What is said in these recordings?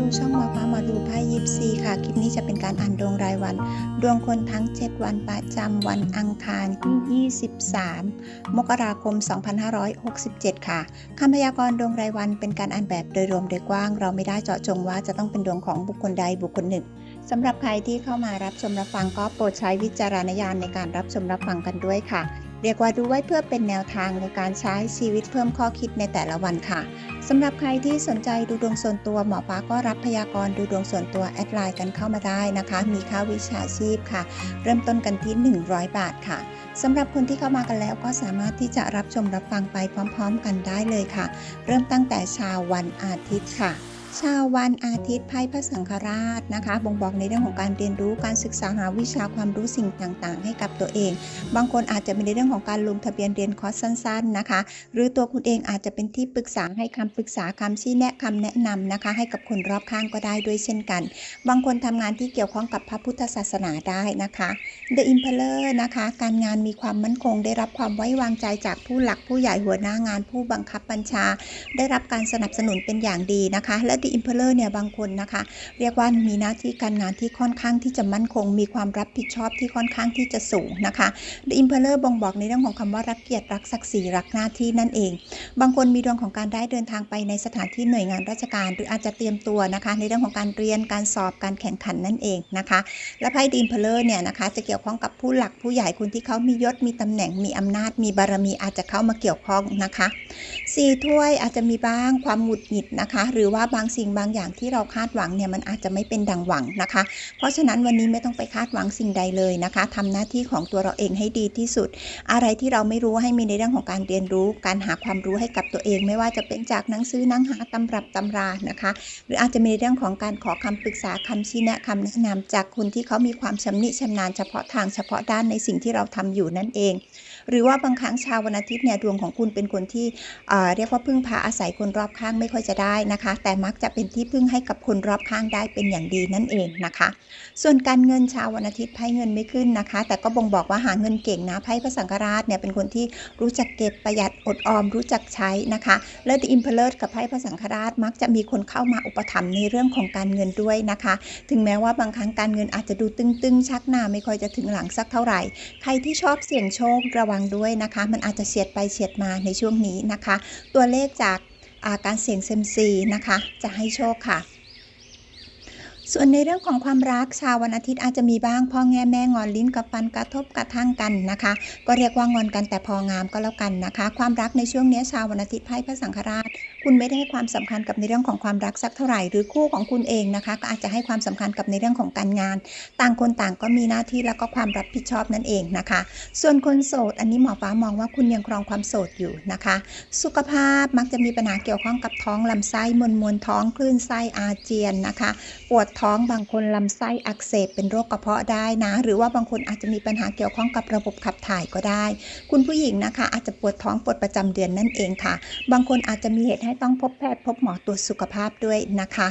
สู่ช่องหมอฟ้าหมอดูไพ่ยิปซีค่ะ คลิปนี้จะเป็นการอ่านดวงรายวัน ดวงคนทั้ง 7 วันประจำวันอังคารที่23 มกราคม 2567 ค่ะคำพยากรณ์ดวงรายวันเป็นการอ่านแบบโดยรวมโดยกว้าง เราไม่ได้เจาะจงว่าจะต้องเป็นดวงของบุคคลใดบุคคลหนึ่งสำหรับใครที่เข้ามารับชมรับฟังก็โปรดใช้วิจารณญาณในการรับชมรับฟังกันด้วยค่ะ เรียกว่าดูไว้เพื่อเป็นแนวทางในการใช้ชีวิตเพิ่มข้อคิดในแต่ละวันค่ะสำหรับใครที่สนใจดูดวงส่วนตัวหมอฟ้าก็รับพยากรณ์ดูดวงส่วนตัวแอดไลน์กันเข้ามาได้นะคะ มีค่าวิชาชีพค่ะ เริ่มต้นกันที่ 100 บาทค่ะสำหรับคนที่เข้ามากันแล้วก็สามารถที่จะรับชมรับฟังไปพร้อม ๆ กันได้เลยค่ะ เริ่มตั้งแต่เช้าวันอาทิตย์ค่ะ ชาววันอาทิตย์ไพ่พระสังฆราชนะคะ บ่งบอกในเรื่องของการเรียนรู้การศึกษาหาวิชาความรู้สิ่งต่างๆ ให้กับตัวเอง บางคนอาจจะมีในเรื่องของการลงทะเบียนเรียนคอร์สสั้น ๆนะคะ หรือตัวคุณเองอาจจะเป็นที่ปรึกษาให้คำปรึกษาคำชี้แนะคำแนะนำนะคะ ให้กับคนรอบข้างก็ได้ด้วยเช่นกัน บางคนทำงานที่เกี่ยวข้องกับพระพุทธศาสนาได้นะคะ The Emperor นะคะ การงานมีความมั่นคง ได้รับความไว้วางใจจากผู้หลักผู้ใหญ่หัวหน้างาน ผู้บังคับบัญชา ได้รับการสนับสนุนเป็นอย่างดีนะคะ และ The Emperor เนี่ยบางคนนะคะ เรียกว่ามีหน้าที่การงานที่ค่อนข้างที่จะมั่นคง มีความรับผิดชอบที่ค่อนข้างที่จะสูงนะคะ The Emperor บ่งบอกในเรื่องของคำว่ารักเกียรติรักศักดิ์ศรีรักหน้าที่นั่นเอง บางคนมีดวงของการได้เดินทางไปในสถานที่หน่วยงานราชการ หรืออาจจะเตรียมตัวนะคะ ในเรื่องของการเรียนการสอบการแข่งขันนั่นเองนะคะ และไพ่ดีมเพลเลอร์เนี่ยนะคะจะเกี่ยวข้องกับผู้หลักผู้ใหญ่คนที่เขามียศมีตำแหน่งมีอำนาจ มีบารมีอาจจะเข้ามาเกี่ยวข้องนะคะสี่ถ้วยอาจจะมีบ้างความหงุดหงิดนะคะ หรือว่าบางสิ่งบางอย่างที่เราคาดหวังเนี่ยมันอาจจะไม่เป็นดังหวังนะคะ เพราะฉะนั้นวันนี้ไม่ต้องไปคาดหวังสิ่งใดเลยนะคะทำหน้าที่ของตัวเราเองให้ดีที่สุด อะไรที่เราไม่รู้ให้มีในเรื่องของการเรียนรู้ การหาความรู้ให้กับตัวเอง ไม่ว่าจะเป็นจากหนังสือหนังหาตำรับตำรานะคะ หรืออาจจะมีเรื่องของการขอคำปรึกษาคำชี้แนะคำแนะนำจากคนที่เขามีความชำนิชำนาญเฉพาะทางเฉพาะด้านในสิ่งที่เราทำอยู่นั่นเอง หรือว่าบางครั้งชาววันอาทิตย์เนี่ยดวงของคุณเป็นคนที่เรียกว่าพึ่งพาอาศัยคนรอบข้างไม่ค่อยจะได้นะคะ แต่มักจะเป็นที่พึ่งให้กับคนรอบข้างได้เป็นอย่างดีนั่นเองนะคะ ส่วนการเงินชาววันอาทิตย์ไพ่เงินไม่ขึ้นนะคะ แต่ก็บ่งบอกว่าหาเงินเก่งนะไพ่พระสังฆราชเนี่ยเป็นคนที่รู้จักเก็บประหยัดอดออมรู้จักใช้นะคะและดิอิมเพลเลอร์กับไพ่พระสังฆราชมักจะมีคนเข้ามาอุปถัมภ์ในเรื่องของการเงินด้วยนะคะ ถึงแม้ว่าบางครั้งการเงินอาจจะดูตึงๆ ชักหน้าไม่ค่อยจะถึงหลังสักเท่าไหร่ ใครที่ชอบเสี่ยงโชคระวังด้วยนะคะ มันอาจจะเฉียดไปเฉียดมาในช่วงนี้นะคะ ตัวเลขจากอาการเสี่ยงเซมซีนะคะ จะให้โชคค่ะ ส่วนในเรื่องของความรักชาววันอาทิตย์อาจจะมีบ้างพ่อแง่แม่งอนลิ้นกับฟันกระทบกระทั่งกันนะคะ ก็เรียกว่างอนกันแต่พองามก็แล้วกันนะคะ ความรักในช่วงนี้ชาววันอาทิตย์ไพ่พระสังฆราช คุณไม่ได้ให้ความสำคัญกับในเรื่องของความรักสักเท่าไหร่หรือคู่ของคุณเองนะคะ ก็อาจจะให้ความสำคัญกับในเรื่องของการงาน ต่างคนต่างก็มีหน้าที่แล้วก็ความรับผิดชอบนั่นเองนะคะ ส่วนคนโสด อันนี้หมอฟ้ามองว่าคุณยังครองความโสดอยู่นะคะ สุขภาพมักจะมีปัญหาเกี่ยวข้องกับท้องลำไส้มวลมวลท้องคลื่นไส้อาเจียนนะคะ ปวดท้องบางคนลำไส้อักเสบเป็นโรคกระเพาะได้นะ หรือว่าบางคนอาจจะมีปัญหาเกี่ยวข้องกับระบบขับถ่ายก็ได้ คุณผู้หญิงนะคะ อาจจะปวดท้องปวดประจำเดือนนั่นเองค่ะ บางคนอาจจะมีเหตุให้ต้องพบแพทย์พบหมอตรวจสุขภาพด้วยนะคะ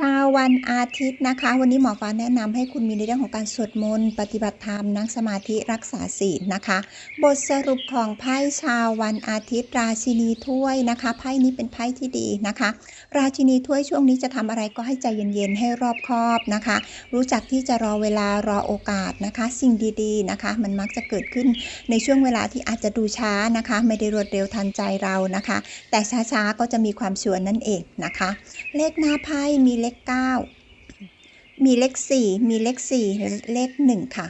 ชาววันอาทิตย์นะคะ วันนี้หมอฟ้าแนะนำให้คุณมีในเรื่องของการสวดมนต์ปฏิบัติธรรมนั่งสมาธิรักษาศีลนะคะ บทสรุปของไพ่ชาววันอาทิตย์ ราชินีถ้วยนะคะไพ่นี้เป็นไพ่ที่ดีนะคะ ราชินีถ้วยช่วงนี้จะทำอะไรก็ให้ใจเย็นๆให้รอบคอบนะคะ รู้จักที่จะรอเวลารอโอกาสนะคะ สิ่งดีๆนะคะ มันมักจะเกิดขึ้นในช่วงเวลาที่อาจจะดูช้านะคะ ไม่ได้รวดเร็วทันใจเรานะคะ แต่ช้าๆก็จะมีความชวนนั่นเองนะคะ เลขหน้าไพ่มีเลขข 9 มีเลข 4 มีเลข4เลข 1 ค่ะ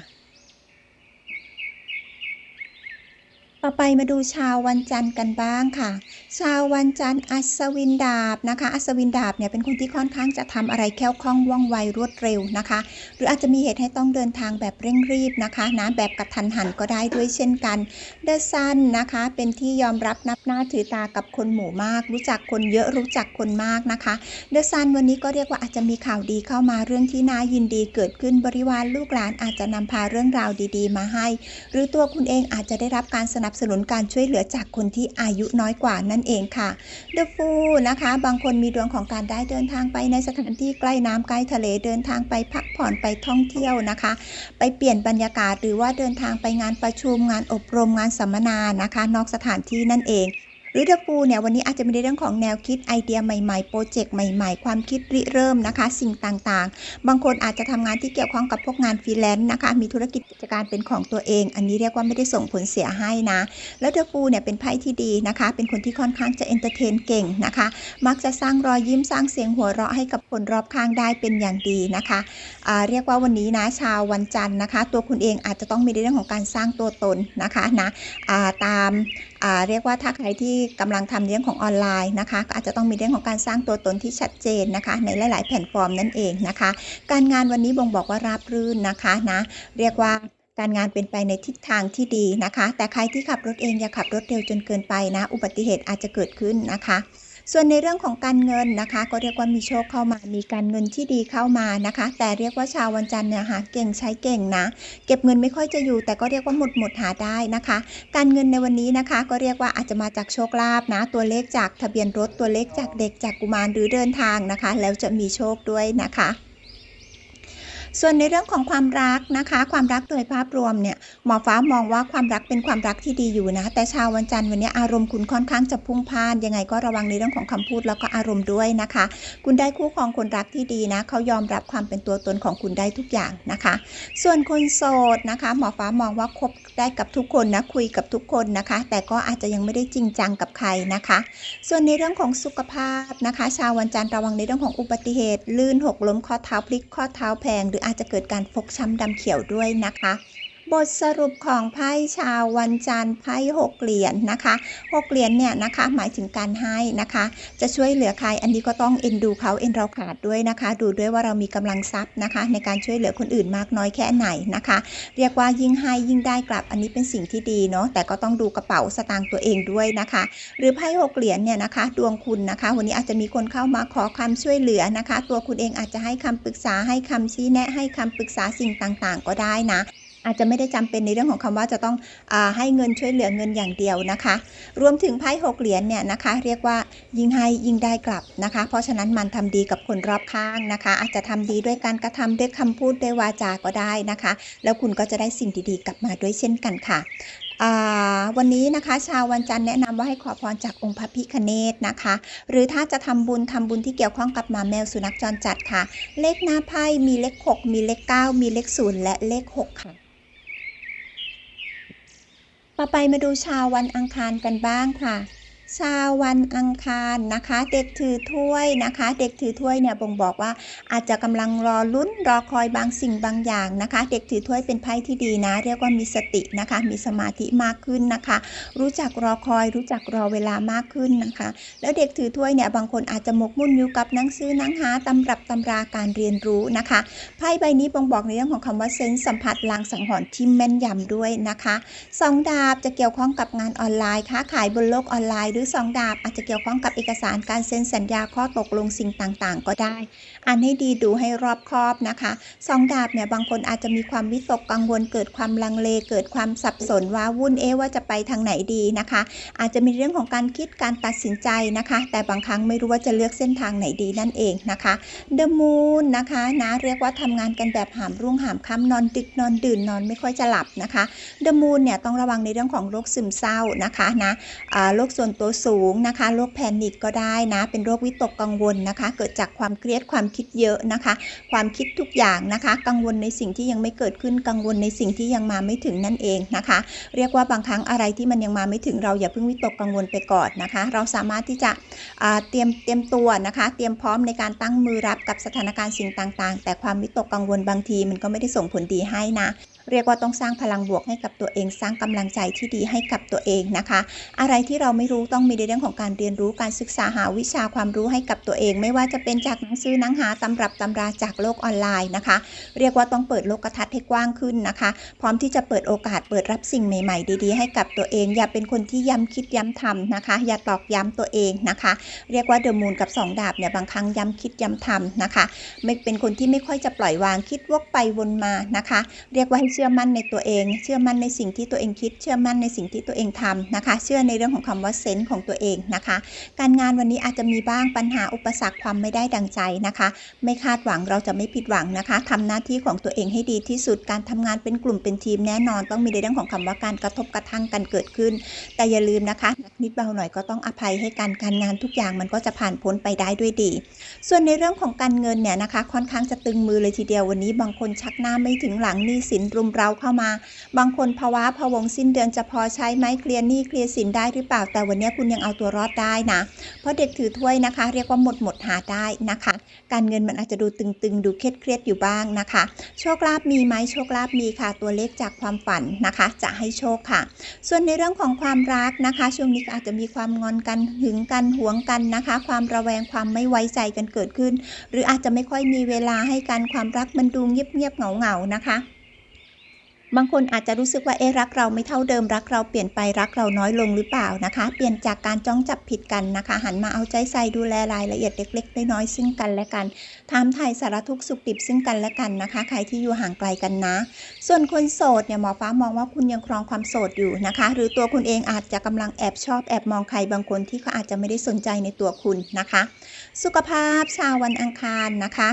ต่อไปมาดูชาววันจันทร์กันบ้างค่ะชาววันจันทร์อัศวินดาบนะคะ อัศวินดาบเนี่ยเป็นคนที่ค่อนข้างจะทำอะไรแคล่วคล่องว่องไวรวดเร็วนะคะ หรืออาจจะมีเหตุให้ต้องเดินทางแบบเร่งรีบนะคะนะแบบกระทันหันก็ได้ด้วยเช่นกันเดอะซันนะคะ เป็นที่ยอมรับนับหน้าถือตากับคนหมู่มาก รู้จักคนเยอะรู้จักคนมากนะคะเดอะซันวันนี้ก็เรียกว่าอาจจะมีข่าวดีเข้ามาเรื่องที่น่ายินดีเกิดขึ้นบริวารลูกหลานอาจจะนำพาเรื่องราวดีๆ มาให้ หรือตัวคุณเองอาจจะได้รับการสนับสนุนการช่วยเหลือจากคนที่อายุน้อยกว่านั่นเองค่ะ The Fool นะคะ บางคนมีดวงของการได้เดินทางไปในสถานที่ใกล้น้ำใกล้ทะเลเดินทางไปพักผ่อนไปท่องเที่ยวนะคะ ไปเปลี่ยนบรรยากาศหรือว่าเดินทางไปงานประชุมงานอบรมงานสัมมนานะคะ นอกสถานที่นั่นเอง หรือ The Fool เนี่ยวันนี้อาจจะมีในเรื่องของแนวคิดไอเดียใหม่ๆ โปรเจกต์ใหม่ๆ ความคิดริเริ่มนะคะ สิ่งต่างๆ บางคนอาจจะทำงานที่เกี่ยวข้องกับพวกงานฟรีแลนซ์นะคะ มีธุรกิจกิจการเป็นของตัวเอง อันนี้เรียกว่าไม่ได้ส่งผลเสียให้นะแล้ว The Fool เนี่ยเป็นไพ่ที่ดีนะคะ เป็นคนที่ค่อนข้างจะเอนเตอร์เทนเก่งนะคะ มักจะสร้างรอยยิ้มสร้างเสียงหัวเราะให้กับคนรอบข้างได้เป็นอย่างดีนะคะอ่าเรียกว่าวันนี้นะชาววันจันทร์นะคะ ตัวคุณเองอาจจะต้องมีในเรื่องของการสร้างตัวตนนะคะนะอ่าตาม เรียกว่าถ้าใครที่กำลังทำเรื่องของออนไลน์นะคะก็อาจจะต้องมีเรื่องของการสร้างตัวตนที่ชัดเจนนะคะ ในหลาย ๆ แพลตฟอร์มนั่นเองนะคะ การงานวันนี้บ่งบอกว่าราบรื่นนะคะนะเรียกว่าการงานเป็นไปในทิศทางที่ดีนะคะ แต่ใครที่ขับรถเองอย่าขับรถเร็วจนเกินไปนะ อุบัติเหตุอาจจะเกิดขึ้นนะคะ ส่วนในเรื่องของการเงินนะคะ ก็เรียกว่ามีโชคเข้ามา มีการเงินที่ดีเข้ามานะคะ แต่เรียกว่าชาววันจันทร์เนี่ยหาเก่งใช้เก่งนะ เก็บเงินไม่ค่อยจะอยู่ แต่ก็เรียกว่าหมดหมดหาได้นะคะ การเงินในวันนี้นะคะ ก็เรียกว่าอาจจะมาจากโชคลาภนะ ตัวเลขจากทะเบียนรถตัวเลขจากเด็กจากกุมารหรือเดินทางนะคะ แล้วจะมีโชคด้วยนะคะ ส่วนในเรื่องของความรักนะคะ ความรักโดยภาพรวมเนี่ยหมอฟ้ามองว่าความรักเป็นความรักที่ดีอยู่นะ แต่ชาววันจันทร์วันนี้อารมณ์คุณค่อนข้างจะพุ่งพ่านยังไงก็ระวังในเรื่องของคำพูดแล้วก็อารมณ์ด้วยนะคะ คุณได้คู่ครองคนรักที่ดีนะเขายอมรับความเป็นตัวตนของคุณได้ทุกอย่างนะคะ ส่วนคนโสดนะคะหมอฟ้ามองว่าคบได้กับทุกคนนะคุยกับทุกคนนะคะ แต่ก็อาจจะยังไม่ได้จริงจังกับใครนะคะ ส่วนในเรื่องของสุขภาพนะคะ ชาววันจันทร์ระวังในเรื่องของอุบัติเหตุ ลื่นหกล้มข้อเท้าพลิกข้อเท้าแพงหรืออาจจะเกิดการฟกช้ำดำเขียวด้วยนะคะ บทสรุปของไพ่ชาววันจันทร์ไพ่หกเหรียญนะคะหกเหรียญเนี่ยนะคะหมายถึงการให้นะคะ จะช่วยเหลือใครอันนี้ก็ต้องเอ็นดูเขาเอ็นเราขาดด้วยนะคะ ดูด้วยว่าเรามีกำลังทรัพย์นะคะ ในการช่วยเหลือคนอื่นมากน้อยแค่ไหนนะคะ เรียกว่ายิ่งให้ยิ่งได้กลับอันนี้เป็นสิ่งที่ดีเนาะแต่ก็ต้องดูกระเป๋าสตางค์ตัวเองด้วยนะคะ หรือไพ่หกเหรียญเนี่ยนะคะ ดวงคุณนะคะ วันนี้อาจจะมีคนเข้ามาขอความช่วยเหลือนะคะ ตัวคุณเองอาจจะให้คำปรึกษาให้คำชี้แนะให้คำปรึกษาสิ่งต่างๆ ก็ได้นะ อาจจะไม่ได้จำเป็นในเรื่องของคำว่าจะต้องอให้เงินช่วยเหลือเงินอย่างเดียวนะคะ รวมถึงไพ่หกเหรียญเนี่ยนะคะ เรียกว่ายิ่งให้ยิ่งได้กลับนะคะ เพราะฉะนั้นมันทำดีกับคนรอบข้างนะคะ อาจจะทำดีด้วยการกระทำด้วยคำพูดด้วยวาจาก็ได้นะคะ แล้วคุณก็จะได้สิ่งดีๆกลับมาด้วยเช่นกันค่ะวันนี้นะคะชาววันจันทร์แนะนำว่าให้ขอพรจากองค์พระพิคเนตนะคะ หรือถ้าจะทำบุญทำบุญที่เกี่ยวข้องกับหมาแมวสุนัขจรจัดค่ะ เลขหน้าไพ่มีเลข 6 มีเลข 9 มีเลข 0 และเลข 6 ค่ะ ต่อไปมาดูชาววันอังคารกันบ้างค่ะ ชาวันอังคารนะคะ เด็กถือถ้วยนะคะ เด็กถือถ้วยเนี่ยบ่งบอกว่าอาจจะกำลังรอลุ้นรอคอยบางสิ่งบางอย่างนะคะ เด็กถือถ้วยเป็นไพ่ที่ดีนะ เรียกว่ามีสตินะคะ มีสมาธิมากขึ้นนะคะ รู้จักรอคอย รู้จักรอเวลามากขึ้นนะคะ แล้วเด็กถือถ้วยเนี่ยบางคนอาจจะหมกมุ่นอยู่กับหนังสือหนังหาตำรับตำราการเรียนรู้นะคะไพ่ใบนี้บ่งบอกในเรื่องของคำว่าเซนส์สัมผัสลางสังหรณ์ที่แม่นยำด้วยนะคะสองดาบจะเกี่ยวข้องกับงานออนไลน์ค้าขายบนโลกออนไลน์สองดาบอาจจะเกี่ยวข้องกับเอกสารการเซ็นสัญญาข้อตกลงสิ่งต่างๆ ก็ได้ อ่านให้ดีดูให้รอบคอบนะคะสองดาบเนี่ยบางคนอาจจะมีความวิตกกังวล เกิดความลังเล เกิดความสับสนว่าวุ่นเอว่าจะไปทางไหนดีนะคะ อาจจะมีเรื่องของการคิดการตัดสินใจนะคะ แต่บางครั้งไม่รู้ว่าจะเลือกเส้นทางไหนดีนั่นเองนะคะ The Moon นะคะนะเรียกว่าทำงานกันแบบหามรุ่งหามค่ำนอนดึกนอนดื่นนอนไม่ค่อยจะหลับนะคะ The Moon เนี่ยต้องระวังในเรื่องของโรคซึมเศร้านะคะนะโรคส่วนตัวสูงนะคะโรคแพนิคก็ได้นะ เป็นโรควิตกกังวลนะคะ เกิดจากความเครียดความคิดเยอะนะคะ ความคิดทุกอย่างนะคะ กังวลในสิ่งที่ยังไม่เกิดขึ้นกังวลในสิ่งที่ยังมาไม่ถึงนั่นเองนะคะ เรียกว่าบางครั้งอะไรที่มันยังมาไม่ถึงเราอย่าเพิ่งวิตกกังวลไปก่อนนะคะ เราสามารถที่จะเตรียมเตรียมตัวนะคะ เตรียมพร้อมในการตั้งมือรับกับสถานการณ์สิ่งต่างๆ แต่ความวิตกกังวลบางทีมันก็ไม่ได้ส่งผลดีให้นะ เรียกว่าต้องสร้างพลังบวกให้กับตัวเอง สร้างกำลังใจที่ดีให้กับตัวเองนะคะ อะไรที่เราไม่รู้ต้องมีในเรื่องของการเรียนรู้การศึกษาหาวิชาความรู้ให้กับตัวเอง ไม่ว่าจะเป็นจากหนังสือหนังหาตำรับตำราจากโลกออนไลน์นะคะ เรียกว่าต้องเปิดโลกทัศน์ให้กว้างขึ้นนะคะ พร้อมที่จะเปิดโอกาสเปิดรับสิ่งใหม่ ๆ ดีๆ ให้กับตัวเอง อย่าเป็นคนที่ย้ำคิดย้ำทำนะคะ อย่าตอกย้ำตัวเองนะคะ เรียกว่าเดอะมูนกับ 2 ดาบเนี่ยบางครั้งย้ำคิดย้ำทำนะคะ ไม่เป็นคนที่ไม่ค่อยจะปล่อยวางคิดวกไปวนมานะคะ เรียกว่าให้เชื่อชื่อมั่นในตัวเอง เชื่อมั่นในสิ่งที่ตัวเองคิด เชื่อมั่นในสิ่งที่ตัวเองทำนะคะ เชื่อในเรื่องของคำว่าเซนส์ของตัวเองนะคะ การงานวันนี้อาจจะมีบ้างปัญหาอุปสรรคความไม่ได้ดังใจนะคะ ไม่คาดหวังเราจะไม่ผิดหวังนะคะทำหน้าที่ของตัวเองให้ดีที่สุดการทำงานเป็นกลุ่มเป็นทีมแน่นอน ต้องมีในเรื่องของคำว่าการกระทบกระทั่งกันเกิดขึ้น แต่อย่าลืมนะคะนิดเบาหน่อยก็ต้องอภัยให้การการงานทุกอย่างมันก็จะผ่านพ้นไปได้ด้วยดี ส่วนในเรื่องของการเงินเนี่ยนะคะ ค่อนข้างจะตึงมือเลยทีเดียววันนี้บางคนชักหน้าไม่ถึงหลังหนี้สินรุมเราเข้ามา บางคนภาวะพวงสิ้นเดือนจะพอใช้ไหมเคลียร์หนี้เคลียร์สินได้หรือเปล่า แต่วันนี้คุณยังเอาตัวรอดได้นะ เพราะเด็กถือถ้วยนะคะ เรียกว่าหมดหมดหาได้นะคะ การเงินมันอาจจะดูตึงๆ ดูเครียดเครียดอยู่บ้างนะคะ โชคลาภมีไหมโชคลาภมีค่ะ ตัวเลขจากความฝันนะคะ จะให้โชคค่ะ ส่วนในเรื่องของความรักนะคะ ช่วงนี้อาจจะมีความงอนกันหึงกันหวงกันนะคะ ความระแวงความไม่ไว้ใจกันเกิดขึ้น หรืออาจจะไม่ค่อยมีเวลาให้กันความรักมันดูเงียบๆเหงาๆนะคะ บางคนอาจจะรู้สึกว่าเอ๊ะรักเราไม่เท่าเดิมรักเราเปลี่ยนไปรักเราน้อยลงหรือเปล่านะคะ เปลี่ยนจากการจ้องจับผิดกันนะคะ หันมาเอาใจใส่ดูแลรายละเอียดเล็กๆน้อยๆซึ่งกันและกันถามไทยสารทุกสุขดิบซึ่งกันและกันนะคะ ใครที่อยู่ห่างไกลกันนะ ส่วนคนโสดเนี่ยหมอฟ้ามองว่าคุณยังครองความโสดอยู่นะคะ หรือตัวคุณเองอาจจะกำลังแอบชอบแอบมองใครบางคนที่เขาอาจจะไม่ได้สนใจในตัวคุณนะคะ สุขภาพชาววันอังคารนะคะ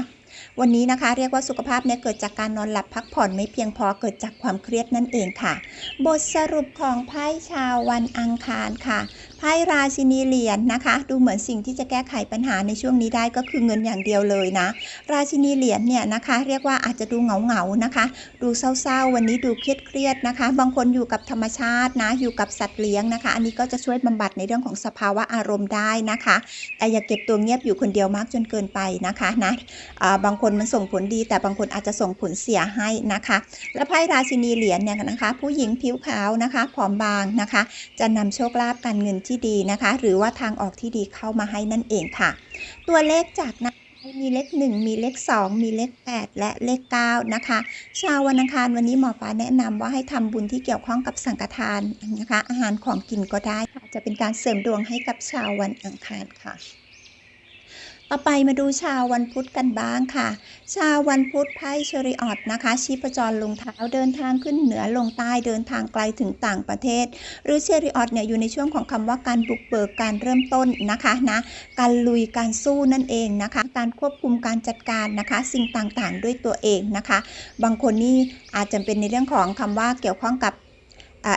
วันนี้นะคะเรียกว่าสุขภาพเนี่ยเกิดจากการนอนหลับพักผ่อนไม่เพียงพอเกิดจากความเครียดนั่นเองค่ะ บทสรุปของไพ่ชาววันอังคารค่ะไพ่ราชินีเหรียญนะคะ ดูเหมือนสิ่งที่จะแก้ไขปัญหาในช่วงนี้ได้ก็คือเงินอย่างเดียวเลยนะ ราชินีเหรียญเนี่ยนะคะ เรียกว่าอาจจะดูเหงาๆนะคะ ดูเศร้าๆ วันนี้ดูเครียดๆนะคะ บางคนอยู่กับธรรมชาตินะอยู่กับสัตว์เลี้ยงนะคะ อันนี้ก็จะช่วยบำบัดในเรื่องของสภาวะอารมณ์ได้นะคะแต่อย่าเก็บตัวเงียบอยู่คนเดียวมากจนเกินไปนะคะนะอ่าบางคนมันส่งผลดี แต่บางคนอาจจะส่งผลเสียให้นะคะ และไพ่ราชินีเหรียญเนี่ยนะคะ ผู้หญิงผิวขาวนะคะผอมบางนะคะ จะนำโชคลาภการเงินที่ดีนะคะ หรือว่าทางออกที่ดีเข้ามาให้นั่นเองค่ะ ตัวเลขจากนะมีเลข 1 มีเลข 2 มีเลข 8 และเลข 9 นะคะ ชาววันอังคารวันนี้หมอฟ้าแนะนำว่าให้ทำบุญที่เกี่ยวข้องกับสังฆทานนะคะ อาหารของกินก็ได้ค่ะจะเป็นการเสริมดวงให้กับชาววันอังคารค่ะ ต่อไปมาดูชาววันพุธกันบ้างค่ะ ชาววันพุธไพ่เชอริออตนะคะ ชีพจรลงเท้าเดินทางขึ้นเหนือลงใต้เดินทางไกลถึงต่างประเทศ หรือเชอริออตเนี่ยอยู่ในช่วงของคำว่าการบุกเบิกการเริ่มต้นนะคะนะการลุยการสู้นั่นเองนะคะ การควบคุมการจัดการนะคะ สิ่งต่างๆ ด้วยตัวเองนะคะ บางคนนี่อาจจะเป็นในเรื่องของคำว่าเกี่ยวข้องกับ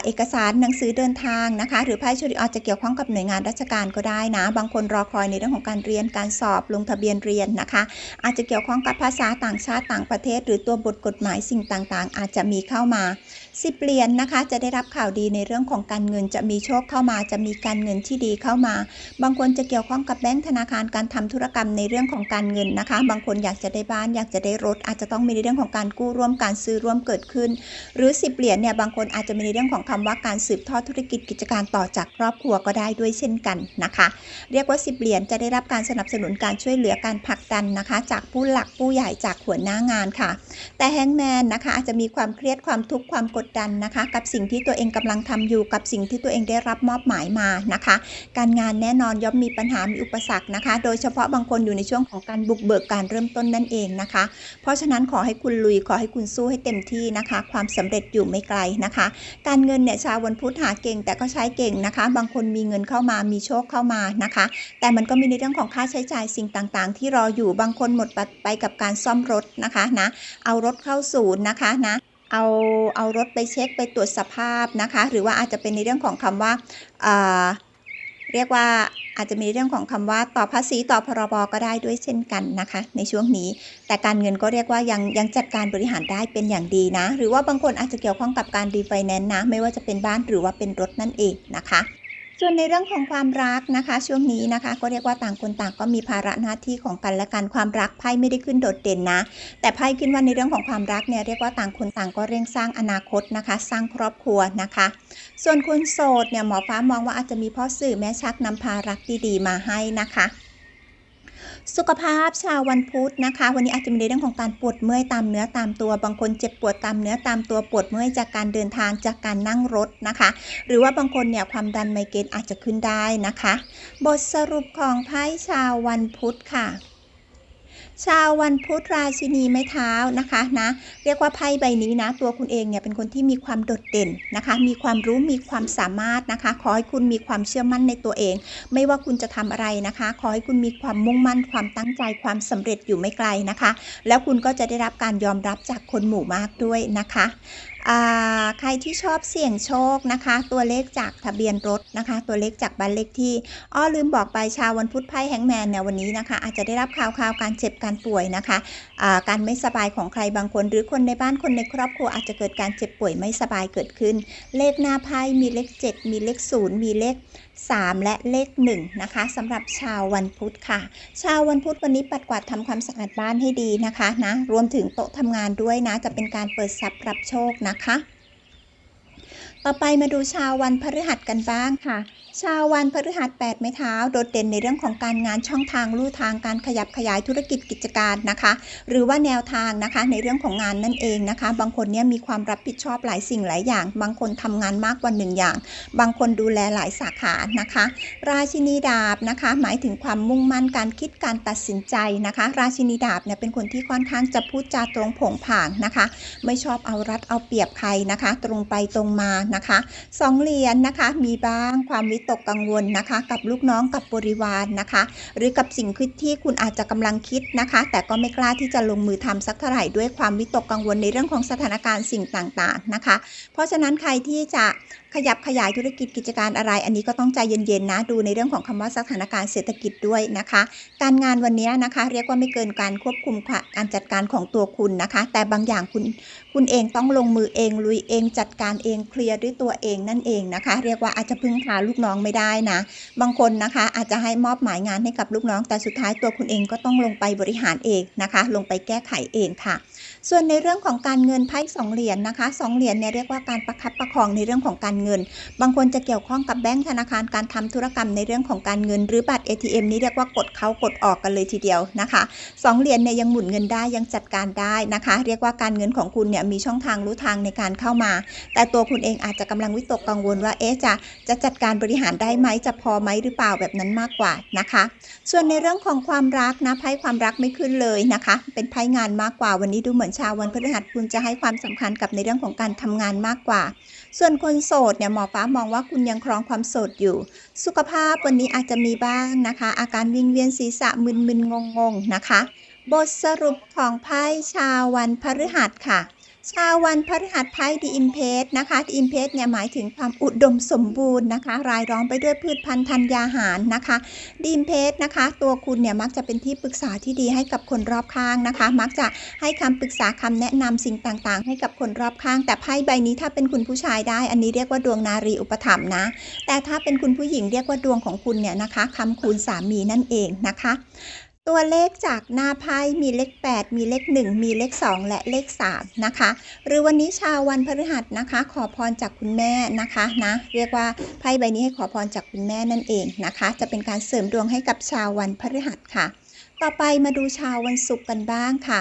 เอกสารหนังสือเดินทางนะคะ หรือไพ่ชูริออจะเกี่ยวข้องกับหน่วยงานราชการก็ได้นะ บางคนรอคอยในเรื่องของการเรียนการสอบลงทะเบียนเรียนนะคะ อาจจะเกี่ยวข้องกับภาษาต่างชาติต่างประเทศ หรือตัวบทกฎหมายสิ่งต่างๆ อาจจะมีเข้ามา สิบเหรียญนะคะ จะได้รับข่าวดีในเรื่องของการเงินจะมีโชคเข้ามา จะมีการเงินที่ดีเข้ามา บางคนจะเกี่ยวข้องกับแบงก์ธนาคารการทำธุรกรรมในเรื่องของการเงินนะคะ บางคนอยากจะได้บ้านอยากจะได้รถ อาจจะต้องมีในเรื่องของการกู้ร่วมการซื้อร่วมเกิดขึ้น หรือสิบเหรียญเนี่ยบางคนอาจจะมีในเรื่องของคำว่าการสืบทอดธุรกิจกิจการต่อจากครอบครัวก็ได้ด้วยเช่นกันนะคะ เรียกว่าสิบเหรียญจะได้รับการสนับสนุนการช่วยเหลือการผลักดันนะคะ จากผู้หลักผู้ใหญ่จากหัวหน้างานค่ะ แต่แฮงแมนนะคะอาจจะมีความเครียดความทุกข์ความกดดันนะคะ กับสิ่งที่ตัวเองกำลังทำอยู่กับสิ่งที่ตัวเองได้รับมอบหมายมานะคะ การงานแน่นอนย่อมมีปัญหามีอุปสรรคนะคะ โดยเฉพาะบางคนอยู่ในช่วงของการบุกเบิกการเริ่มต้นนั่นเองนะคะ เพราะฉะนั้นขอให้คุณลุยขอให้คุณสู้ให้เต็มที่นะคะ ความสำเร็จอยู่ไม่ไกลนะคะ การเงินเนี่ยชาววันพุธหาเก่งแต่ก็ใช้เก่งนะคะ บางคนมีเงินเข้ามามีโชคเข้ามานะคะ แต่มันก็มีในเรื่องของค่าใช้จ่ายสิ่งต่างๆ ที่รออยู่บางคนหมดไปกับการซ่อมรถนะคะนะเอารถเข้าศูนย์นะคะนะ เอาเอารถไปเช็คไปตรวจสภาพนะคะ หรือว่าอาจจะเป็นในเรื่องของคำว่าอ่าเรียกว่าอาจจะมีเรื่องของคำว่าต่อภาษีต่อพรบก็ได้ด้วยเช่นกันนะคะ ในช่วงนี้ แต่การเงินก็เรียกว่ายังยังจัดการบริหารได้เป็นอย่างดีนะ หรือว่าบางคนอาจจะเกี่ยวข้องกับการรีไฟแนนซ์นะ ไม่ว่าจะเป็นบ้านหรือว่าเป็นรถนั่นเองนะคะ ส่วนในเรื่องของความรักนะคะ ช่วงนี้นะคะ ก็เรียกว่าต่างคนต่างก็มีภาระหน้าที่ของกันและกันความรักไพ่ไม่ได้ขึ้นโดดเด่นนะ แต่ไพ่ขึ้นว่าในเรื่องของความรักเนี่ยเรียกว่าต่างคนต่างก็เร่งสร้างอนาคตนะคะ สร้างครอบครัวนะคะ ส่วนคนโสดเนี่ยหมอฟ้ามองว่าอาจจะมีพ่อสื่อแม่ชักนำพารักดีๆมาให้นะคะ สุขภาพชาววันพุธนะคะ วันนี้อาจจะมีในเรื่องของการปวดเมื่อยตามเนื้อตามตัว บางคนเจ็บปวดตามเนื้อตามตัวปวดเมื่อยจากการเดินทางจากการนั่งรถนะคะ หรือว่าบางคนเนี่ยความดันไมเกรนอาจจะขึ้นได้นะคะ บทสรุปของไพ่ชาววันพุธค่ะ ชาววันพุธราชินีไม้เท้านะคะนะเรียกว่าไพ่ใบนี้นะ ตัวคุณเองเนี่ยเป็นคนที่มีความโดดเด่นนะคะ มีความรู้มีความสามารถนะคะ ขอให้คุณมีความเชื่อมั่นในตัวเอง ไม่ว่าคุณจะทำอะไรนะคะ ขอให้คุณมีความมุ่งมั่นความตั้งใจความสำเร็จอยู่ไม่ไกลนะคะ แล้วคุณก็จะได้รับการยอมรับจากคนหมู่มากด้วยนะคะ ใครที่ชอบเสี่ยงโชคนะคะ ตัวเลขจากทะเบียนรถนะคะ ตัวเลขจากบ้านเลขที่อ้อลืมบอกไปชาววันพุธไพ่แฮงแมนเนี่ยวันนี้นะคะ อาจจะได้รับข่าวข่าวการเจ็บการป่วยนะคะะการไม่สบายของใครบางคน หรือคนในบ้านคนในครอบครัวอาจจะเกิดการเจ็บป่วยไม่สบายเกิดขึ้น เลขหน้าไพ่มีเลข 7 มีเลข 0 มีเลข 3 และเลข1นะคะสำหรับชาววันพุธค่ะ ชาววันพุธวันนี้ปัดกวาดทำความสะอาดบ้านให้ดีนะคะนะรวมถึงโต๊ะทำงานด้วยนะ จะเป็นการเปิดทรัพย์รับโชคนะคะ ต่อไปมาดูชาววันพฤหัสกันบ้างค่ะ ชาววันพฤหัส 8 ไม้เท้า โดดเด่นในเรื่องของการงานช่องทางลู่ทางการขยับขยายธุรกิจกิจการนะคะ หรือว่าแนวทางนะคะในเรื่องของงานนั่นเองนะคะ บางคนเนี่ยมีความรับผิดชอบหลายสิ่งหลายอย่าง บางคนทำงานมากกว่าหนึ่งอย่าง บางคนดูแลหลายสาขานะคะ ราชินีดาบนะคะ หมายถึงความมุ่งมั่นการคิดการตัดสินใจนะคะ ราชินีดาบเนี่ยเป็นคนที่ค่อนข้างจะพูดจาตรงผงผางนะคะ ไม่ชอบเอารัดเอาเปรียบใครนะคะ ตรงไปตรงมานะคะสองเหรียญนนะคะ มีบ้างความวิตกกังวลนะคะ กับลูกน้องกับบริวารนนะคะ หรือกับสิ่งคิดที่คุณอาจจะกำลังคิดนะคะ แต่ก็ไม่กล้าที่จะลงมือทำสักเท่าไหร่ด้วยความวิตกกังวลในเรื่องของสถานการณ์สิ่งต่างๆนะคะ เพราะฉะนั้นใครที่จะขยับขยายธุรกิจกิจการอะไร อันนี้ก็ต้องใจเย็นๆนะดูในเรื่องของคำว่าสถานการณ์เศรษฐกิจด้วยนะคะ การงานวันนี้นะคะ เรียกว่าไม่เกินการควบคุมการจัดการของตัวคุณนะคะ แต่บางอย่างคุณคุณเองต้องลงมือเองลุยเองจัดการเองเคลียร์ด้วยตัวเองนั่นเองนะคะ เรียกว่าอาจจะพึ่งพาลูกน้องไม่ได้นะ บางคนนะคะ อาจจะให้มอบหมายงานให้กับลูกน้อง แต่สุดท้ายตัวคุณเองก็ต้องลงไปบริหารเองนะคะ ลงไปแก้ไขเองค่ะ ส่วนในเรื่องของการเงินไพ่สองเหรียญนนะคะสองเหรียญเนี่ยเรียกว่าการประคับประคองในเรื่องของการเงิน บางคนจะเกี่ยวข้องกับแบงก์ธนาคารการทำธุรกรรมในเรื่องของการเงิน หรือบัตร ATM นี้เรียกว่ากดเข้ากดออกกันเลยทีเดียวนะคะสองเหรียญเนี่ยยังหมุนเงินได้ยังจัดการได้นะคะ เรียกว่าการเงินของคุณเนี่ยมีช่องทางรู้ทางในการเข้ามา แต่ตัวคุณเองอาจจะกำลังวิตกกังวลว่าเอ๊ะจะจะจัดการบริหารได้ไหมจะพอไหมหรือเปล่าแบบนั้นมากกว่านะคะ ส่วนในเรื่องของความรักนะไพ่ความรักไม่ขึ้นเลยนะคะ เป็นไพ่งานมากกว่าวันนี้ดูเหมือนชาววันพฤหัสคุณจะให้ความสำคัญกับในเรื่องของการทำงานมากกว่า ส่วนคนโสดเนี่ยหมอฟ้ามองว่าคุณยังครองความโสดอยู่ สุขภาพวันนี้อาจจะมีบ้างนะคะ อาการวิงเวียนศีรษะมึนๆงงๆนะคะ บทสรุปของไพ่ชาววันพฤหัสค่ะ ชาววันพฤหัสไพ่ดีอิมเพสนะคะดีอิมเพสเนี่ยหมายถึงความอุดมสมบูรณ์นะคะ รายล้อมไปด้วยพืชพันธุ์ธัญญาหารนะคะดีอิมเพสนะคะ ตัวคุณเนี่ยมักจะเป็นที่ปรึกษาที่ดีให้กับคนรอบข้างนะคะ มักจะให้คำปรึกษาคำแนะนำสิ่งต่างๆ ให้กับคนรอบข้าง แต่ไพ่ใบนี้ถ้าเป็นคุณผู้ชายได้ อันนี้เรียกว่าดวงนารีอุปถัมภ์นะ แต่ถ้าเป็นคุณผู้หญิงเรียกว่าดวงของคุณเนี่ยนะคะคำคูณสามีนั่นเองนะคะ ตัวเลขจากหน้าไพ่มีเลข 8 มีเลข 1 มีเลข 2 และเลข 3 นะคะ หรือวันนี้ชาววันพฤหัสนะคะ ขอพรจากคุณแม่นะคะนะเรียกว่าไพ่ใบนี้ให้ขอพรจากคุณแม่นั่นเองนะคะ จะเป็นการเสริมดวงให้กับชาววันพฤหัสค่ะ ต่อไปมาดูชาววันศุกร์กันบ้างค่ะ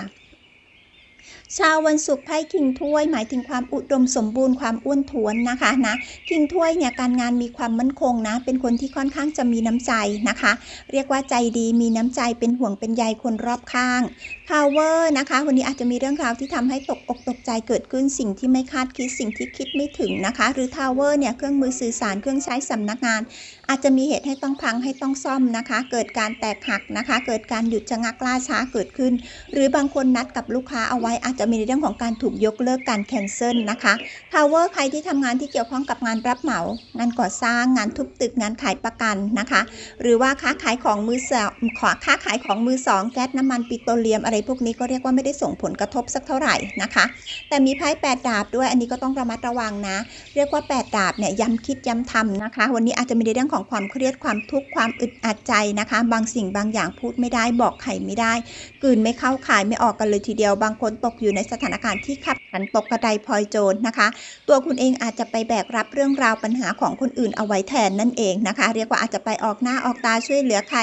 ชาววันศุกร์ไพ่คิงถ้วย หมายถึงความอุดมสมบูรณ์ความอ้วนท้วนนะคะนะคิงถ้วยเนี่ยการงานมีความมั่นคงนะ เป็นคนที่ค่อนข้างจะมีน้ำใจนะคะ เรียกว่าใจดีมีน้ำใจเป็นห่วงเป็นใยคนรอบข้างพาวเวอร์นะคะ วันนี้อาจจะมีเรื่องราวที่ทำให้ตกอกตกใจเกิดขึ้นสิ่งที่ไม่คาดคิดสิ่งที่คิดไม่ถึงนะคะ หรือทาวเวอร์เนี่ยเครื่องมือสื่อสารเครื่องใช้สำนักงาน อาจจะมีเหตุให้ต้องพังให้ต้องซ่อมนะคะ เกิดการแตกหักนะคะ เกิดการหยุดชะงักล่าช้าเกิดขึ้น หรือบางคนนัดกับลูกค้าเอาไว้ อาจจะมีเรื่องของการถูกยกเลิกการแคนเซิลนะคะทาวเวอร์ใครที่ทำงานที่เกี่ยวข้องกับงานรับเหมา งานก่อสร้าง งานทุบตึก งานขายประกันนะคะ หรือว่าค้าขายของมือสองขอค้าขายของมือสองแก๊สน้ำมันปิโตรเลียมอะไรพวกนี้ก็เรียกว่าไม่ได้ส่งผลกระทบสักเท่าไหร่นะคะ แต่มีไพ่แปดดาบด้วย อันนี้ก็ต้องระมัดระวังนะ เรียกว่าแปดดาบเนี่ยย้ำคิดย้ำทำนะคะ วันนี้อาจจะมีในเรื่องของความเครียดความทุกข์ความอึดอัดใจนะคะ บางสิ่งบางอย่างพูดไม่ได้บอกใครไม่ได้กืนไม่เข้าขายไม่ออกกันเลยทีเดียว บางคนตกอยู่ในสถานการณ์ที่ขับหันตกกระไดพลอยโจรนะคะ ตัวคุณเองอาจจะไปแบกรับเรื่องราวปัญหาของคนอื่นเอาไว้แทนนั่นเองนะคะ เรียกว่าอาจจะไปออกหน้าออกตาช่วยเหลือใคร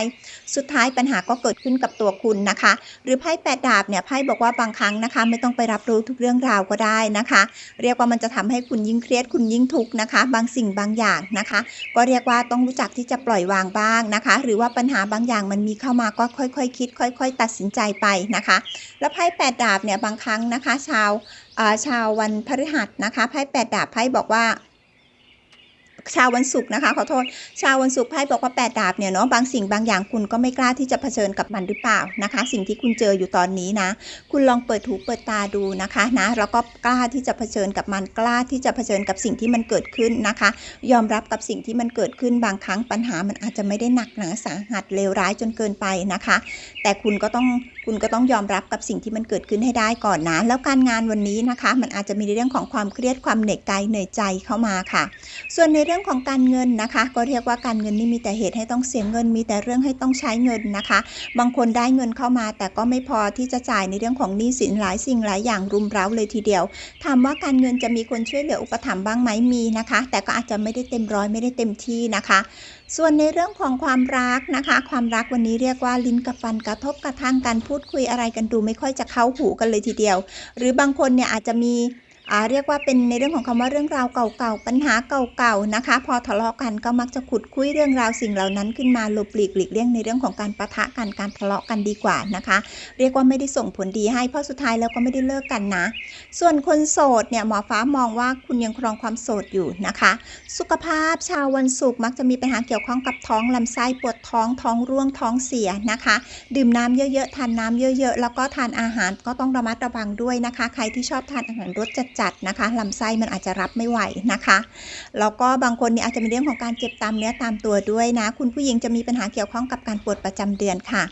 สุดท้ายปัญหาก็เกิดขึ้นกับตัวคุณนะคะ หรือไพ่แปดดาบเนี่ยไพ่บอกว่าบางครั้งนะคะ ไม่ต้องไปรับรู้ทุกเรื่องราวก็ได้นะคะ เรียกว่ามันจะทำให้คุณยิ่งเครียดคุณยิ่งทุกข์นะคะ บางสิ่งบางอย่างนะคะ ก็เรียกว่าต้องรู้จักที่จะปล่อยวางบ้างนะคะ หรือว่าปัญหาบางอย่างมันมีเข้ามาก็ค่อยๆคคิด ค่อย ๆ ตัดสินใจไปนะคะ แล้วไพ่แปดดาบเนี่ยบางครั้งนะคะ ชาวชาววันพฤหัสนะคะไพ่แปดดาบไพ่บอกว่า ชาววันศุกร์นะคะขอโทษ ชาววันศุกร์ไพ่บอกว่าแปดดาบเนี่ยเนาะบางสิ่งบางอย่างคุณก็ไม่กล้าที่จะเผชิญกับมันหรือเปล่านะคะ สิ่งที่คุณเจออยู่ตอนนี้นะ คุณลองเปิดหูเปิดตาดูนะคะนะแล้วก็กล้าที่จะเผชิญกับมันกล้าที่จะเผชิญกับสิ่งที่มันเกิดขึ้นนะคะ ยอมรับกับสิ่งที่มันเกิดขึ้นบางครั้งปัญหามันอาจจะไม่ได้หนักหนาสาหัสเลวร้ายจนเกินไปนะคะ แต่คุณก็ต้อง คุณก็ต้องยอมรับกับสิ่งที่มันเกิดขึ้นให้ได้ก่อนนะ แล้วการงานวันนี้นะคะ มันอาจจะมีเรื่องของความเครียดความเหนื่อยกายเหนื่อยใจเข้ามาค่ะ ส่วนในเรื่องของการเงินนะคะ ก็เรียกว่าการเงินนี่มีแต่เหตุให้ต้องเสียเงิน มีแต่เรื่องให้ต้องใช้เงินนะคะ บางคนได้เงินเข้ามา แต่ก็ไม่พอที่จะจ่ายในเรื่องของหนี้สินหลายสิ่งหลายอย่างรุมเร้าเลยทีเดียว ถามว่าการเงินจะมีคนช่วยเหลืออุปถัมภ์บ้างไหมมีนะคะ แต่ก็อาจจะไม่ได้เต็มร้อยไม่ได้เต็มที่นะคะ ส่วนในเรื่องของความรักนะคะ ความรักวันนี้เรียกว่าลิ้นกับฟันกระทบกระทั่งกันพูดคุยอะไรกันดูไม่ค่อยจะเข้าหูกันเลยทีเดียว หรือบางคนเนี่ยอาจจะมี เรียกว่าเป็นในเรื่องของคำว่าเรื่องราวเก่าๆปัญหาเก่าๆนะคะ พอทะเลาะกันก็มักจะขุดคุยเรื่องราวสิ่งเหล่านั้นขึ้นมาหลบหลีกหลีกเลี่ยงในเรื่องของการประทะกันการทะเลาะกันดีกว่านะคะ เรียกว่าไม่ได้ส่งผลดีให้เพราะสุดท้ายแล้วก็ไม่ได้เลิกกันนะ ส่วนคนโสดเนี่ยหมอฟ้ามองว่าคุณยังครองความโสดอยู่นะคะ สุขภาพชาววันศุกร์มักจะมีปัญหาเกี่ยวข้องกับท้องลำไส้ปวดท้องท้องร่วงท้องเสียนะคะ ดื่มน้ำเยอะๆทานน้ำเยอะ ๆ แล้วก็ทานอาหารก็ต้องระมัดระวังด้วยนะคะ ใครที่ชอบทานอาหารรสจัดๆนะคะลำไส้มันอาจจะรับไม่ไหวนะคะแล้วก็บางคนนี่อาจจะมีเรื่องของการเจ็บตามเนื้อตามตัวด้วยนะ คุณผู้หญิงจะมีปัญหาเกี่ยวข้องกับการปวดประจำเดือนค่ะ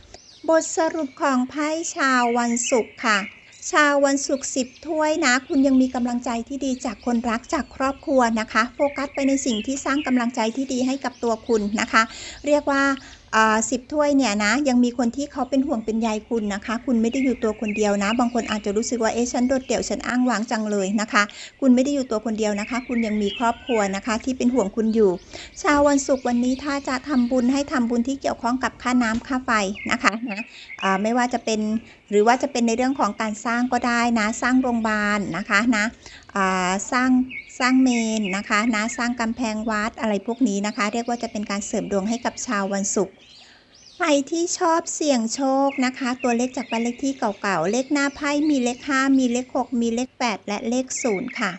บทสรุปของไพ่ชาววันศุกร์ค่ะชาววันศุกร์สิบถ้วยนะ คุณยังมีกำลังใจที่ดีจากคนรักจากครอบครัวนะคะ โฟกัสไปในสิ่งที่สร้างกำลังใจที่ดีให้กับตัวคุณนะคะ เรียกว่า สิบถ้วยเนี่ยนะยังมีคนที่เขาเป็นห่วงเป็นใยคุณนะคะ คุณไม่ได้อยู่ตัวคนเดียวนะ บางคนอาจจะรู้สึกว่าเอ๊ะฉันโดดเดี่ยวฉันอ้างว้างจังเลยนะคะ คุณไม่ได้อยู่ตัวคนเดียวนะคะ คุณยังมีครอบครัวนะคะ ที่เป็นห่วงคุณอยู่ ชาววันศุกร์วันนี้ถ้าจะทำบุญให้ทำบุญที่เกี่ยวข้องกับค่าน้ำค่าไฟนะคะนะไม่ว่าจะเป็นหรือว่าจะเป็นในเรื่องของการสร้างก็ได้นะ สร้างโรงพยาบาลนะคะนะสร้างสร้างเมนนะคะนะสร้างกำแพงวัดอะไรพวกนี้นะคะ เรียกว่าจะเป็นการเสริมดวงให้กับชาววันศุกร์ใครที่ชอบเสี่ยงโชคนะคะ ตัวเลขจากบ้านเลขที่เก่าๆ เลขหน้าไพ่มีเลข 5 มีเลข 6 มีเลข 8 และเลข 0 ค่ะ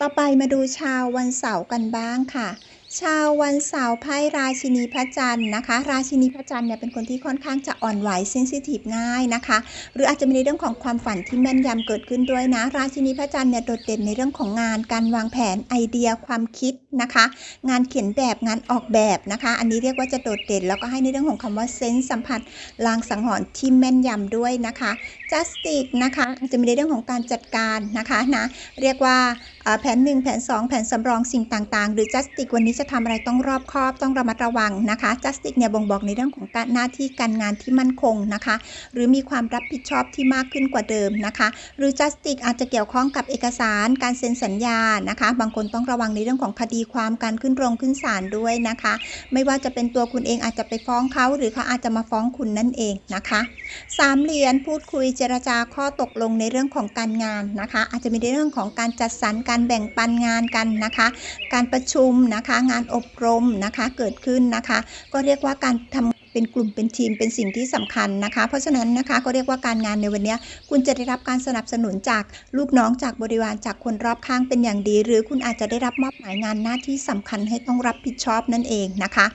ต่อไปมาดูชาววันเสาร์กันบ้างค่ะ ชาววันเสาร์ไพ่ราชินีพระจันทร์นะคะ ราชินีพระจันทร์เนี่ยเป็นคนที่ค่อนข้างจะอ่อนไหวเซนซิทีฟง่ายนะคะ หรืออาจจะมีในเรื่องของความฝันที่แม่นยำเกิดขึ้นด้วยนะ ราชินีพระจันทร์เนี่ยโดดเด่นในเรื่องของงาน การวางแผนไอเดียความคิดนะคะ งานเขียนแบบงานออกแบบนะคะ อันนี้เรียกว่าจะโดดเด่นแล้วก็ให้ในเรื่องของคำว่าเซนส์สัมผัสลางสังหรณ์ที่แม่นยำด้วยนะคะ justice นะคะอาจจะมีในเรื่องของการจัดการนะคะนะเรียกว่าแผน1แผน2 แผนสำรองสิ่งต่างๆ หรือ justice วันนี้จะทำอะไรต้องรอบคอบต้องระมัดระวังนะคะ justice เนี่ยบ่งบอกในเรื่องของการหน้าที่การงานที่มั่นคงนะคะ หรือมีความรับผิดชอบที่มากขึ้นกว่าเดิมนะคะ หรือ justice อาจจะเกี่ยวข้องกับเอกสารการเซ็นสัญญานะคะ บางคนต้องระวังในเรื่องของคดีความการขึ้นโรงขึ้นศาลด้วยนะคะ ไม่ว่าจะเป็นตัวคุณเองอาจจะไปฟ้องเขาหรือเขาอาจจะมาฟ้องคุณนั่นเองนะคะสามเหรียญพูดคุยเจรจาข้อตกลงในเรื่องของการงานนะคะ อาจจะมีในเรื่องของการจัดสรรการแบ่งปันงานกันนะคะ การประชุมนะคะงานอบรมนะคะเกิดขึ้นนะคะ ก็เรียกว่าการทำ เป็นกลุ่มเป็นทีมเป็นสิ่งที่สำคัญนะคะ เพราะฉะนั้นนะคะก็เรียกว่าการงานในวันนี้ คุณจะได้รับการสนับสนุนจากลูกน้องจากบริวารจากคนรอบข้างเป็นอย่างดี หรือคุณอาจจะได้รับมอบหมายงานหน้าที่สำคัญให้ต้องรับผิดชอบนั่นเองนะคะ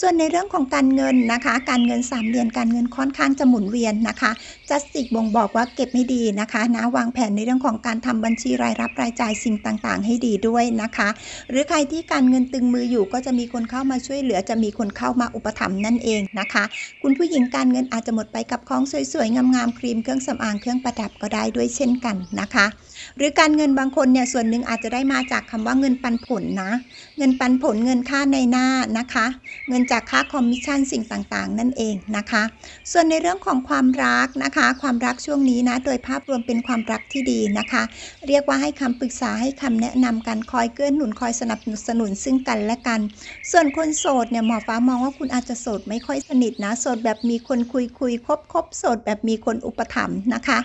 ส่วนในเรื่องของการเงินนะคะ การเงินสามเดือนการเงินค่อนข้างจะหมุนเวียนนะคะจัสติกบ่งบอกว่าเก็บไม่ดีนะคะนะวางแผนในเรื่องของการทำบัญชีรายรับรายจ่ายสิ่งต่างๆ ให้ดีด้วยนะคะ หรือใครที่การเงินตึงมืออยู่ก็จะมีคนเข้ามาช่วยเหลือจะมีคนเข้ามาอุปถัมภ์นั่นเองนะคะคุณผู้หญิงการเงินอาจจะหมดไปกับของสวยๆงามๆครีมเครื่องสำอางเครื่องประดับก็ได้ด้วยเช่นกันนะคะ หรือการเงินบางคนเนี่ยส่วนหนึ่งอาจจะได้มาจากคำว่าเงินปันผลนะ เงินปันผลเงินค่าในหน้านะคะ เงินจากค่าคอมมิชชั่นสิ่งต่างๆ นั่นเองนะคะ ส่วนในเรื่องของความรักนะคะ ความรักช่วงนี้นะโดยภาพรวมเป็นความรักที่ดีนะคะ เรียกว่าให้คำปรึกษาให้คำแนะนำกันคอยเกื้อหนุนคอยสนับสนุนซึ่งกันและกัน ส่วนคนโสดเนี่ยหมอฟ้ามองว่าคุณอาจจะโสดไม่ค่อยสนิทนะโสดแบบมีคนคุยคุยคบคบโสดแบบมีคนอุปถัมภ์นะคะ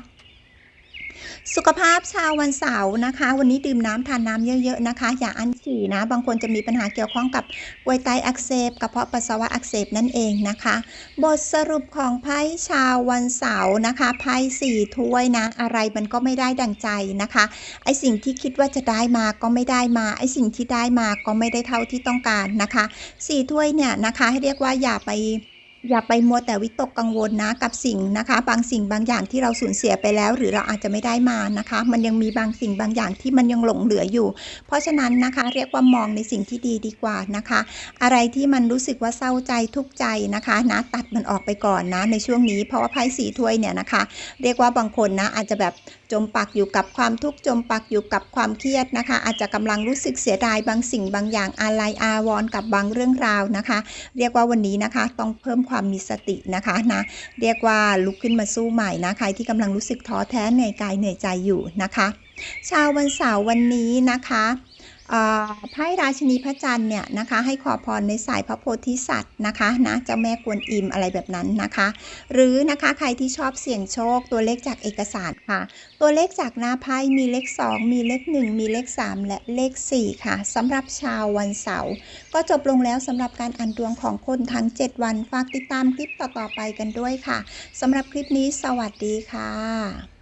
สุขภาพชาววันเสาร์นะคะ วันนี้ดื่มน้ำทานน้ำเยอะๆนะคะ อย่าอั้นฉี่นะ บางคนจะมีปัญหาเกี่ยวข้องกับกวไตอักเสบกระเพาะปัสสาวะอักเสบนั่นเองนะคะ บทสรุปของไพ่ชาววันเสาร์นะคะไพ่สี่ถ้วยนะ อะไรมันก็ไม่ได้ดังใจนะคะ ไอสิ่งที่คิดว่าจะได้มาก็ไม่ได้มา ไอสิ่งที่ได้มาก็ไม่ได้เท่าที่ต้องการนะคะสี่ถ้วยเนี่ยนะคะให้เรียกว่าอย่าไป อย่าไปมัวแต่วิตกกังวลนะกับสิ่งนะคะ บางสิ่งบางอย่างที่เราสูญเสียไปแล้ว หรือเราอาจจะไม่ได้มานะคะ มันยังมีบางสิ่งบางอย่างที่มันยังหลงเหลืออยู่ เพราะฉะนั้นนะคะ เรียกว่ามองในสิ่งที่ดีดีกว่านะคะ อะไรที่มันรู้สึกว่าเศร้าใจทุกข์ใจนะคะนะตัดมันออกไปก่อนนะในช่วงนี้เพราะว่าไพ่สีถ้วยเนี่ยนะคะ เรียกว่าบางคนนะอาจจะแบบ จมปักอยู่กับความทุกข์จมปักอยู่กับความเครียดนะคะ อาจจะกำลังรู้สึกเสียดายบางสิ่งบางอย่างอะไรอาวรณ์กับบางเรื่องราวนะคะ เรียกว่าวันนี้นะคะต้องเพิ่มความมีสตินะคะนะเรียกว่าลุกขึ้นมาสู้ใหม่นะใครที่กำลังรู้สึกท้อแท้เหนื่อยกายเหนื่อยใจอยู่นะคะชาววันเสาร์วันนี้นะคะ ไพ่ราชินีพระจันทร์เนี่ยนะคะ ให้ขอพรในสายพระโพธิสัตว์นะคะนะเจ้าแม่กวนอิมอะไรแบบนั้นนะคะ หรือนะคะใครที่ชอบเสี่ยงโชคตัวเลขจากเอกสารค่ะ ตัวเลขจากหน้าไพ่มีเลข 2 มีเลข 1 มีเลข 3 และเลข 4 ค่ะสำหรับชาววันเสาร์ก็จบลงแล้วสำหรับการอ่านดวงของคนทั้ง 7 วันฝากติดตามคลิปต่อๆไปกันด้วยค่ะสำหรับคลิปนี้สวัสดีค่ะ